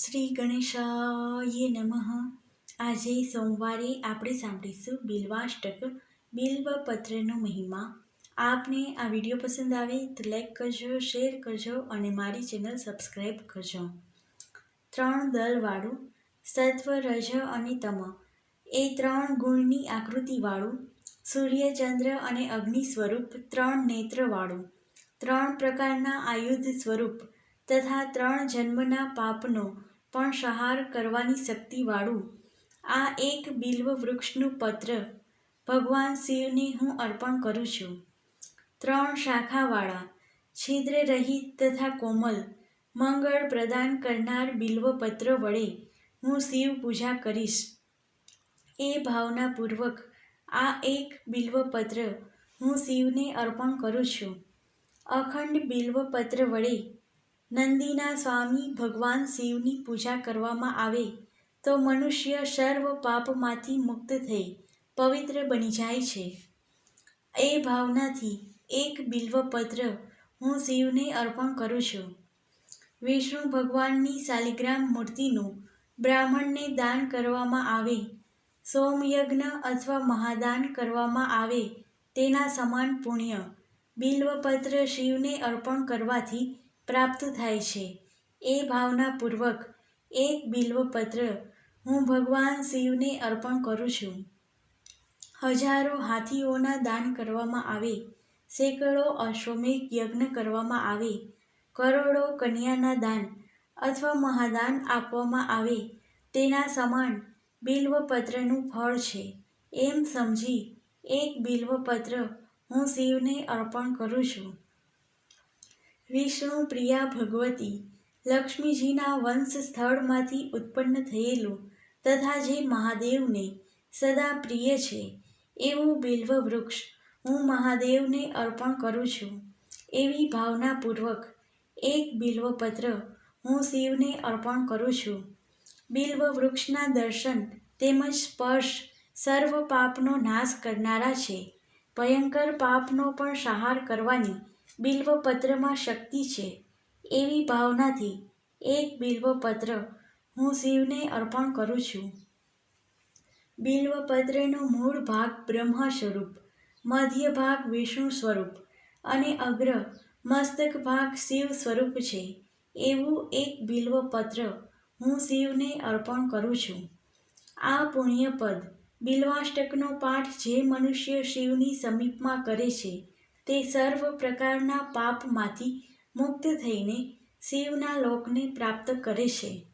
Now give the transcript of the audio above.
શ્રી ગણેશાય નમઃ. આજે સોમવારે આપણે સાંભળીશું બિલ્વાષ્ટક બિલ્વપત્રનો મહિમા. આપને આ વીડિયો પસંદ આવે તો લાઈક કરજો શેર કરજો અને મારી ચેનલ સબસ્ક્રાઈબ કરજો. ત્રણ દલવાળું સત્વ રજ અને તમ. એ ત્રણ ગુણની આકૃતિવાળું, સૂર્ય, ચંદ્ર અને અગ્નિ સ્વરૂપ ત્રણ નેત્રવાળું. ત્રણ પ્રકારના આયુધ સ્વરૂપ તથા ત્રણ જન્મના પાપનો પણ સંહાર કરવાની શક્તિવાળું. આ એક બિલ્વ વૃક્ષનું પત્ર. ભગવાન શિવને હું અર્પણ કરું છું. ત્રણ શાખાવાળા. છિદ્ર રહિત તથા કોમલ. મંગળ પ્રદાન કરનાર બિલ્વપત્ર વડે હું શિવ પૂજા કરીશ. એ ભાવનાપૂર્વક આ એક બિલ્વપત્ર હું શિવને અર્પણ કરું છું. અખંડ બિલ્વપત્ર વડે નંદીના સ્વામી ભગવાન શિવની પૂજા કરવામાં આવે તો મનુષ્ય સર્વ પાપમાંથી મુક્ત થઈ પવિત્ર બની જાય છે. એ ભાવનાથી એક બિલ્વપત્ર હું શિવને અર્પણ કરું છું. વિષ્ણુ ભગવાનની શાલિગ્રામ મૂર્તિનું બ્રાહ્મણને દાન કરવામાં આવે, સોમયજ્ઞ અથવા મહાદાન કરવામાં આવે તેના સમાન પુણ્ય બિલ્વપત્ર શિવને અર્પણ કરવાથી પ્રાપ્ત થાય છે. એ ભાવનાપૂર્વક એક બિલ્વપત્ર હું ભગવાન શિવને અર્પણ કરું છું. હજારો હાથીઓના દાન કરવામાં આવે, સેંકડો અશ્વમેઘ યજ્ઞ કરવામાં આવે, કરોડો કન્યાના દાન અથવા મહાદાન આપવામાં આવે, તેના સમાન બિલ્વપત્રનું ફળ છે. એમ સમજી એક બિલ્વપત્ર હું શિવને અર્પણ કરું છું. વિષ્ણુ પ્રિયા ભગવતી લક્ષ્મીજીના વંશ સ્થળમાંથી ઉત્પન્ન થયેલું તથા જે મહાદેવને સદા પ્રિય છે, એવું બિલ્વ વૃક્ષ હું મહાદેવને અર્પણ કરું છું. એવી ભાવનાપૂર્વક એક બિલ્વપત્ર હું શિવને અર્પણ કરું છું. બિલ્વ વૃક્ષના દર્શન તેમજ સ્પર્શ સર્વ પાપનો નાશ કરનારા છે. ભયંકર પાપનો પણ સંહાર કરવાની બિલ્વપત્રમાં શક્તિ છે. એવી ભાવનાથી એક બિલ્વપત્ર હું શિવને અર્પણ કરું છું. બિલ્વપત્રનો મૂળ ભાગ બ્રહ્મ સ્વરૂપ મધ્ય ભાગ વિષ્ણુ સ્વરૂપ અને અગ્ર મસ્તક ભાગ શિવ સ્વરૂપ છે. એવું એક બિલ્વપત્ર હું શિવને અર્પણ કરું છું. આ પુણ્યપદ બિલ્વાષ્ટકનો પાઠ જે મનુષ્ય શિવની સમીપમાં કરે છે તે સર્વ પ્રકારના પાપમાંથી મુક્ત થઈને શિવના લોકને પ્રાપ્ત કરે છે.